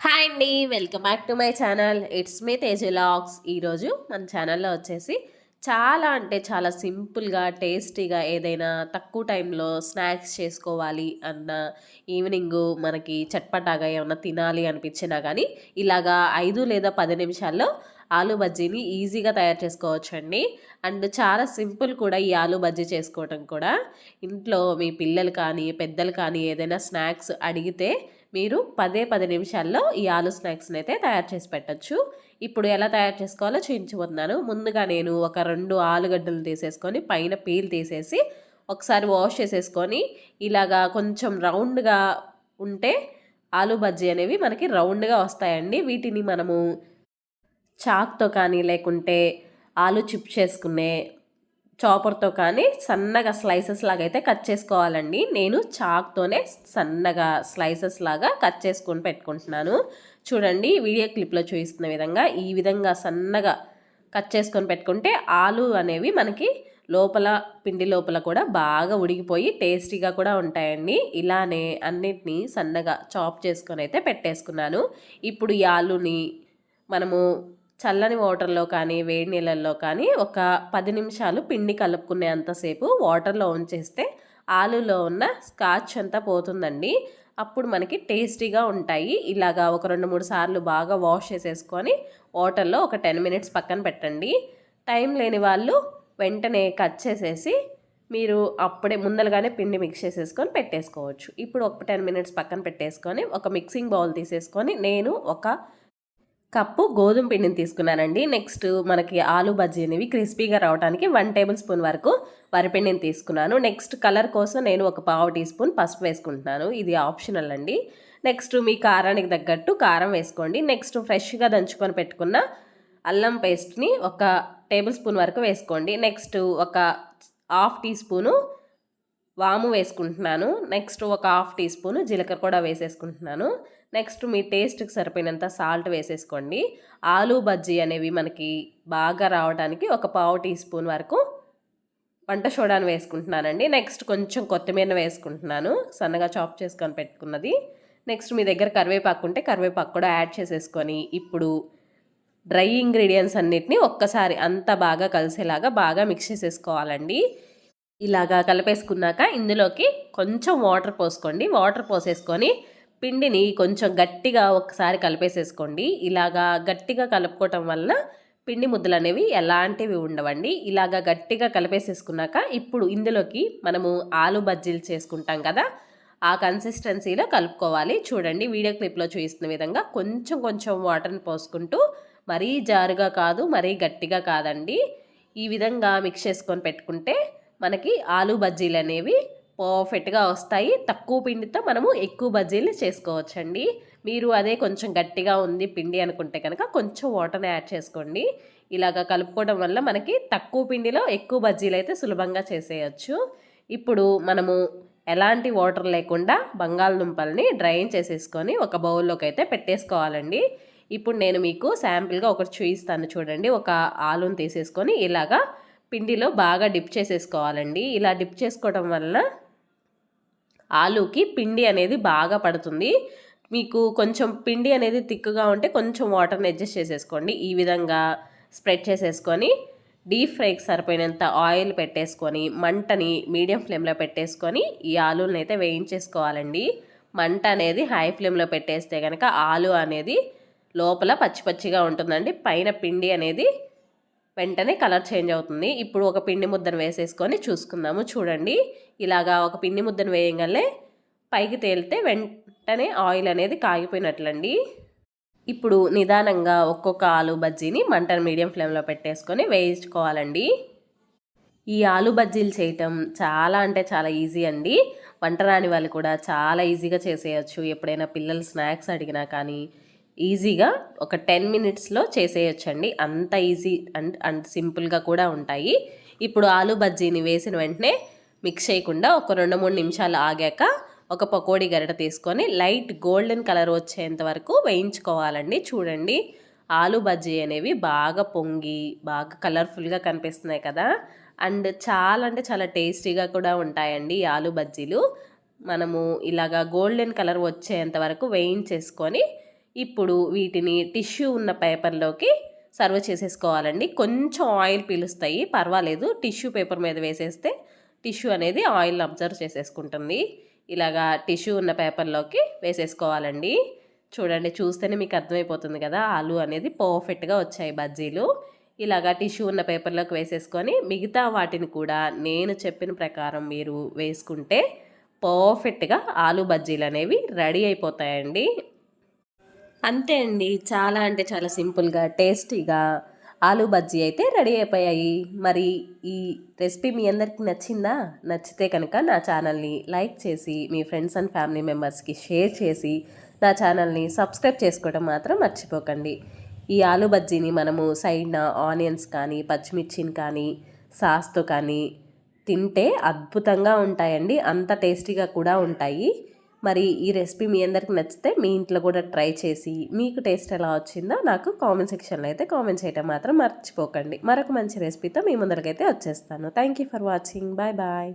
Hi అండి welcome back to my channel. It's me తేజలాగ్స్ ఈరోజు మన ఛానల్లో వచ్చేసి చాలా అంటే చాలా సింపుల్గా టేస్టీగా ఏదైనా తక్కువ టైంలో స్నాక్స్ చేసుకోవాలి అన్న ఈవినింగ్ మనకి చట్పటాగా ఏమన్నా తినాలి అనిపించినా కానీ ఇలాగా ఐదు లేదా పది నిమిషాల్లో ఆలు బజ్జీని ఈజీగా తయారు చేసుకోవచ్చు అండి అండ్ చాలా సింపుల్ కూడా ఈ ఆలు బజ్జీ చేసుకోవటం కూడా. ఇంట్లో మీ పిల్లలు కానీ పెద్దలు కానీ ఏదైనా స్నాక్స్ అడిగితే మీరు పదే పది నిమిషాల్లో ఈ ఆలు స్నాక్స్ని అయితే తయారు చేసి పెట్టచ్చు. ఇప్పుడు ఎలా తయారు చేసుకోవాలో చూపించబోతున్నాను. ముందుగా నేను ఒక రెండు ఆలుగడ్డలు తీసేసుకొని పైన పీల్ తీసేసి ఒకసారి వాష్ చేసేసుకొని ఇలాగా కొంచెం రౌండ్గా ఉంటే ఆలు బజ్జీ అనేవి మనకి రౌండ్గా వస్తాయండి. వీటిని మనము చాక్తో కానీ లేకుంటే ఆలు చిప్ చేసుకునే చాపర్తో కానీ సన్నగా స్లైసెస్ లాగా అయితే కట్ చేసుకోవాలండి. నేను చాక్తోనే సన్నగా స్లైసెస్ లాగా కట్ చేసుకొని పెట్టుకుంటున్నాను. చూడండి వీడియో క్లిప్లో చూపిస్తున్న విధంగా ఈ విధంగా సన్నగా కట్ చేసుకొని పెట్టుకుంటే ఆలు అనేవి మనకి లోపల పిండి లోపల కూడా బాగా ఉడికిపోయి టేస్టీగా కూడా ఉంటాయండి. ఇలానే అన్నిటినీ సన్నగా చాప్ చేసుకొని అయితే పెట్టేసుకున్నాను. ఇప్పుడు ఈ ఆలుని మనము చల్లని వాటర్లో కానీ వేడి నీళ్ళల్లో కానీ ఒక పది నిమిషాలు పిండి కలుపుకునే అంతసేపు వాటర్లో ఉంచేస్తే ఆలులో ఉన్న స్కాచ్ అంతా పోతుందండి. అప్పుడు మనకి టేస్టీగా ఉంటాయి. ఇలాగా ఒక రెండు మూడు సార్లు బాగా వాష్ చేసేసుకొని వాటర్లో ఒక టెన్ మినిట్స్ పక్కన పెట్టండి. టైం లేని వాళ్ళు వెంటనే కట్ చేసేసి మీరు అప్పుడే ముందలుగానే పిండి మిక్స్ చేసేసుకొని పెట్టేసుకోవచ్చు. ఇప్పుడు ఒక టెన్ మినిట్స్ పక్కన పెట్టేసుకొని ఒక మిక్సింగ్ బౌల్ తీసేసుకొని నేను ఒక కప్పు గోధుమ పిండిని తీసుకున్నానండి. నెక్స్ట్ మనకి ఆలు బజ్జీ అనేవి క్రిస్పీగా రావడానికి వన్ టేబుల్ స్పూన్ వరకు వరిపిండిని తీసుకున్నాను. నెక్స్ట్ కలర్ కోసం నేను ఒక పావు టీ స్పూన్ పసుపు వేసుకుంటున్నాను. ఇది ఆప్షనల్ అండి. నెక్స్ట్ మీ కారానికి తగ్గట్టు కారం వేసుకోండి. నెక్స్ట్ ఫ్రెష్గా దంచుకొని పెట్టుకున్న అల్లం పేస్ట్ని ఒక టేబుల్ స్పూన్ వరకు వేసుకోండి. నెక్స్ట్ ఒక హాఫ్ టీ స్పూను వాము వేసుకుంటున్నాను. నెక్స్ట్ ఒక హాఫ్ టీ స్పూన్ జీలకర్ర కూడా వేసేసుకుంటున్నాను. నెక్స్ట్ మీ టేస్ట్కి సరిపోయినంత సాల్ట్ వేసేసుకోండి. ఆలు బజ్జీ అనేవి మనకి బాగా రావడానికి ఒక పావు టీ స్పూన్ వరకు వంట సోడాను వేసుకుంటున్నానండి. నెక్స్ట్ కొంచెం కొత్తిమీర వేసుకుంటున్నాను. సన్నగా చాప్ చేసుకొని పెట్టుకున్నది. నెక్స్ట్ మీ దగ్గర కరివేపాకు ఉంటే కరివేపాకు కూడా యాడ్ చేసేసుకొని ఇప్పుడు డ్రై ఇంగ్రీడియంట్స్ అన్నిటిని ఒక్కసారి అంతా బాగా కలిసేలాగా బాగా మిక్స్ చేసేసుకోవాలండి. ఇలాగా కలిపేసుకున్నాక ఇందులోకి కొంచెం వాటర్ పోసుకోండి. వాటర్ పోసేసుకొని పిండిని కొంచెం గట్టిగా ఒకసారి కలిపేసేసుకోండి. ఇలాగా గట్టిగా కలుపుకోవటం వలన పిండి ముద్దలు అనేవి ఎలాంటివి ఉండవండి. ఇలాగా గట్టిగా కలిపేసేసుకున్నాక ఇప్పుడు ఇందులోకి మనము ఆలు బజ్జీలు చేసుకుంటాం కదా ఆ కన్సిస్టెన్సీలో కలుపుకోవాలి. చూడండి వీడియో క్లిప్లో చూపిస్తున్న విధంగా కొంచెం కొంచెం వాటర్ని పోసుకుంటూ మరీ జారుగా కాదు మరీ గట్టిగా కాదండి. ఈ విధంగా మిక్స్ చేసుకొని పెట్టుకుంటే మనకి ఆలు బజ్జీలు అనేవి పర్ఫెక్ట్గా వస్తాయి. తక్కువ పిండితో మనము ఎక్కువ బజ్జీలు చేసుకోవచ్చండి. మీరు అదే కొంచెం గట్టిగా ఉంది పిండి అనుకుంటే కనుక కొంచెం వాటర్ని యాడ్ చేసుకోండి. ఇలాగ కలుపుకోవడం వల్ల మనకి తక్కువ పిండిలో ఎక్కువ బజ్జీలు అయితే సులభంగా చేసేయచ్చు. ఇప్పుడు మనము ఎలాంటి వాటర్ లేకుండా బంగాళదుంపల్ని డ్రైన్ చేసేసుకొని ఒక బౌల్లోకి అయితే పెట్టేసుకోవాలండి. ఇప్పుడు నేను మీకు శాంపిల్గా ఒకటి చూపిస్తాను చూడండి. ఒక ఆలుని తీసేసుకొని ఇలాగా పిండిలో బాగా డిప్ చేసేసుకోవాలండి. ఇలా డిప్ చేసుకోవడం వలన ఆలూకి పిండి అనేది బాగా పడుతుంది. మీకు కొంచెం పిండి అనేది తిక్కుగా ఉంటే కొంచెం వాటర్ని అడ్జస్ట్ చేసేసుకోండి. ఈ విధంగా స్ప్రెడ్ చేసేసుకొని డీప్ ఫ్రైకి సరిపోయినంత ఆయిల్ పెట్టేసుకొని మంటని మీడియం ఫ్లేమ్లో పెట్టేసుకొని ఈ ఆలూని అయితే వేయించేసుకోవాలండి. మంట అనేది హై ఫ్లేమ్లో పెట్టేస్తే కనుక ఆలు అనేది లోపల పచ్చి పచ్చిగా ఉంటుందండి. పైన పిండి అనేది వెంటనే కలర్ చేంజ్ అవుతుంది. ఇప్పుడు ఒక పిండి ముద్దను వేసేసుకొని చూసుకుందాము. చూడండి. ఇలాగా ఒక పిండి ముద్దను వేయగలే పైకి తేలితే వెంటనే ఆయిల్ అనేది కాగిపోయినట్లండి. ఇప్పుడు నిదానంగా ఒక్కొక్క ఆలు బజ్జీని మంటను మీడియం ఫ్లేమ్లో పెట్టేసుకొని వేయించుకోవాలండి. ఈ ఆలు బజ్జీలు చేయటం చాలా అంటే చాలా ఈజీ అండి. వంట రాని వాళ్ళు కూడా చాలా ఈజీగా చేసేయచ్చు. ఎప్పుడైనా పిల్లలు స్నాక్స్ అడిగినా కానీ ఈజీగా ఒక టెన్ మినిట్స్లో చేసేయచ్చండి. అంత ఈజీ అండ్ అండ్ సింపుల్గా కూడా ఉంటాయి. ఇప్పుడు ఆలు బజ్జీని వేసిన వెంటనే మిక్స్ చేయకుండా ఒక రెండు మూడు నిమిషాలు ఆగాక ఒక పకోడీ గరిట తీసుకొని లైట్ గోల్డెన్ కలర్ వచ్చేంత వరకు వేయించుకోవాలండి. చూడండి ఆలు బజ్జీ అనేవి బాగా పొంగి బాగా కలర్ఫుల్గా కనిపిస్తున్నాయి కదా. అండ్ చాలా అంటే చాలా టేస్టీగా కూడా ఉంటాయండి ఈ ఆలు బజ్జీలు. మనము ఇలాగా గోల్డెన్ కలర్ వచ్చేంత వరకు వేయించేసుకొని ఇప్పుడు వీటిని టిష్యూ ఉన్న పేపర్లోకి సర్వ్ చేసేసుకోవాలండి. కొంచెం ఆయిల్ పీలుస్తాయి పర్వాలేదు. టిష్యూ పేపర్ మీద వేసేస్తే టిష్యూ అనేది ఆయిల్ అబ్జర్వ్ చేసేసుకుంటుంది. ఇలాగా టిష్యూ ఉన్న పేపర్లోకి వేసేసుకోవాలండి. చూడండి చూస్తేనే మీకు అర్థమైపోతుంది కదా ఆలు అనేది పర్ఫెక్ట్గా వచ్చాయి బజ్జీలు. ఇలాగా టిష్యూ ఉన్న పేపర్లోకి వేసేసుకొని మిగతా వాటిని కూడా నేను చెప్పిన ప్రకారం మీరు వేసుకుంటే పర్ఫెక్ట్గా ఆలు బజ్జీలు అనేవి రెడీ అయిపోతాయండి. అంతే అండి. చాలా అంటే చాలా సింపుల్గా టేస్టీగా ఆలు బజ్జీ అయితే రెడీ అయిపోయాయి. మరి ఈ రెసిపీ మీ అందరికీ నచ్చిందా? నచ్చితే కనుక నా ఛానల్ని లైక్ చేసి మీ ఫ్రెండ్స్ అండ్ ఫ్యామిలీ మెంబర్స్కి షేర్ చేసి నా ఛానల్ని సబ్స్క్రైబ్ చేసుకోవడం మాత్రం మర్చిపోకండి. ఈ ఆలు బజ్జీని మనము సైడ్న ఆనియన్స్ కానీ పచ్చిమిర్చిని కానీ సాస్తో కానీ తింటే అద్భుతంగా ఉంటాయండి. అంత టేస్టీగా కూడా ఉంటాయి. మరి ఈ రెసిపీ మీ అందరికి నచ్చితే మీ ఇంట్లో కూడా ట్రై చేసి మీకు టేస్ట్ ఎలా వచ్చిందో నాకు కామెంట్ సెక్షన్లో అయితే కామెంట్ చేయటం మాత్రం మర్చిపోకండి. మరొక మంచి రెసిపీతో మీ ముందరికైతే వచ్చేస్తాను. Thank you for watching bye bye